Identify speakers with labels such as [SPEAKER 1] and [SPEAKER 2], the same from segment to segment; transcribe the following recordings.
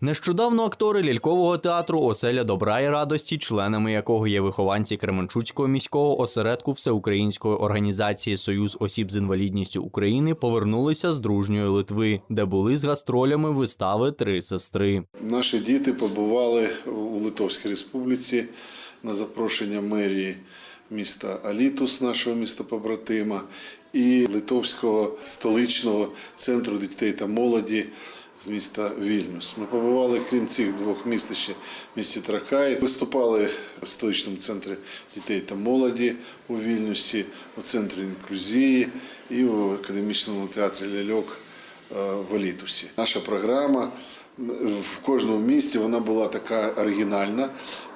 [SPEAKER 1] Нещодавно актори лялькового театру Оселя добра і радості, членами якого є вихованці Кременчуцького міського осередку Всеукраїнської організації Союз осіб з інвалідністю України, повернулися з дружньої Литви, де були з гастролями вистави Три сестри.
[SPEAKER 2] Наші діти побували у Литовській Республіці на запрошення мерії міста Алітус, нашого міста побратима, і Литовського столичного центру дітей та молоді з міста Вільнюс. Ми побували, крім цих двох міст, ще в місті Тракай. Виступали в столичному центрі дітей та молоді у Вільнюсі, у центрі інклюзії і у академічному театрі Ляльок е, в Алітусі. Наша програма в кожному місті вона була така оригінальна,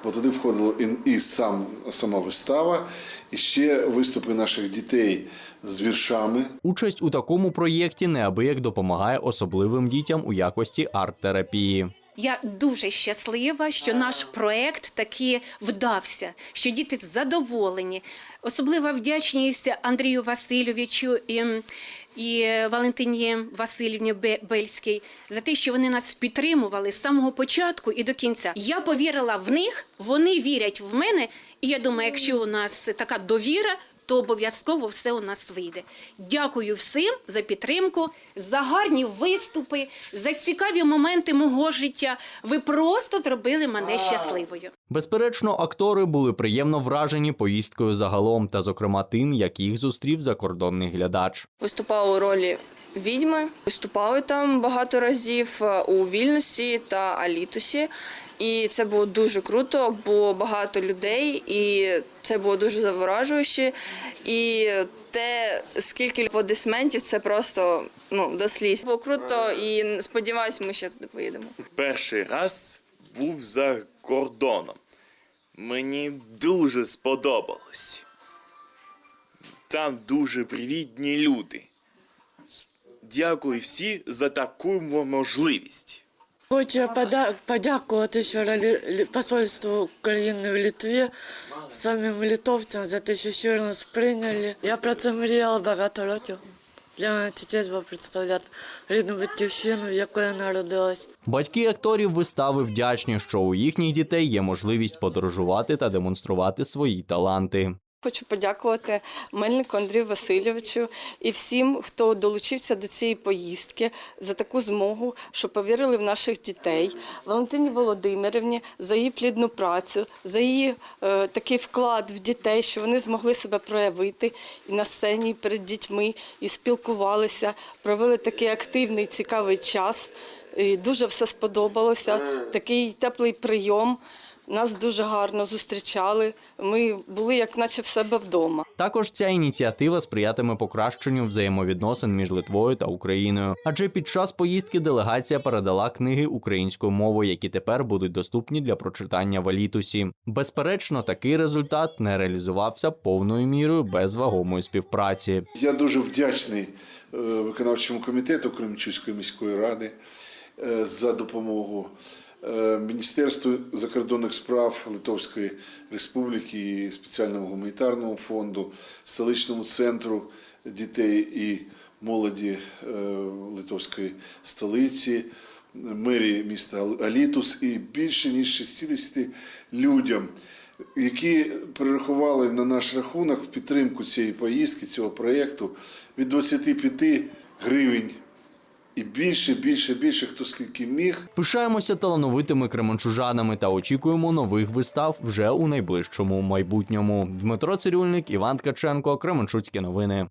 [SPEAKER 2] бо туди входило і, і сам, сама вистава, і ще виступи наших дітей з віршами.
[SPEAKER 1] Участь у такому проєкті неабияк допомагає особливим дітям у якості арт-терапії.
[SPEAKER 3] Я дуже щаслива, що наш проект таки вдався, що діти задоволені. Особлива вдячність Андрію Васильовичу і, і Валентині Васильівні Бе- Бельській за те, що вони нас підтримували з самого початку і до кінця. Я повірила в них, вони вірять в мене. І я думаю, якщо у нас така довіра, то обов'язково все у нас вийде. Дякую всім за підтримку, за гарні виступи, за цікаві моменти мого життя. Ви просто зробили мене щасливою.
[SPEAKER 1] Безперечно, актори були приємно вражені поїздкою загалом, та зокрема тим, як їх зустрів закордонний глядач.
[SPEAKER 4] Виступала у ролі відьми. Виступали там багато разів е, у Вільнюсі та Алітусі. І це було дуже круто, бо багато людей, і це було дуже заворажуюче. І те, скільки аплодисментів, це просто ну, до сліз. Було круто і сподіваюся, ми ще туди поїдемо.
[SPEAKER 5] перший раз був за кордоном. Мені дуже сподобалось. Там дуже привітні люди. Дякую всі за таку можливість.
[SPEAKER 6] Хочу подякувати лі- посольству України в Литві, самим литовцям за те, що щиро нас прийняли. Я про це мріяла багато років. Для мене було представляти рідну батьківщину, в якої народилась.
[SPEAKER 1] Батьки акторів вистави вдячні, що у їхніх дітей є можливість подорожувати та демонструвати свої таланти.
[SPEAKER 7] Хочу подякувати Мельнику Андрію Васильовичу і всім, хто долучився до цієї поїздки за таку змогу, що повірили в наших дітей. Валентині Володимирівні за її плідну працю, за її е, такий вклад в дітей, що вони змогли себе проявити і на сцені, і перед дітьми, і спілкувалися, провели такий активний, цікавий час. І дуже все сподобалося. Такий теплий прийом. Нас дуже гарно зустрічали. Ми були як наче в себе вдома.
[SPEAKER 1] Також ця ініціатива сприятиме покращенню взаємовідносин між Литвою та Україною. Адже під час поїздки делегація передала книги українською мовою, які тепер будуть доступні для прочитання в Алітусі. Безперечно, такий результат не реалізувався повною мірою без вагомої співпраці.
[SPEAKER 2] Я дуже вдячний е, виконавчому комітету Кременчуцької міської ради е, за допомогу. Е, Міністерству закордонних справ Литовської Республіки і спеціальному гуманітарному фонду, столичному центру дітей і молоді е, Литовської столиці, мерії міста Алітус і більше ніж 60 людям, які перерахували на наш рахунок підтримку цієї поїздки, цього проєкту від 25 гривень. І більше, більше, більше, хто скільки міг.
[SPEAKER 1] Пишаємося талановитими кременчужанами та очікуємо нових вистав вже у найближчому майбутньому. Дмитро Цирюльник, Іван Ткаченко, Кременчуцькі новини.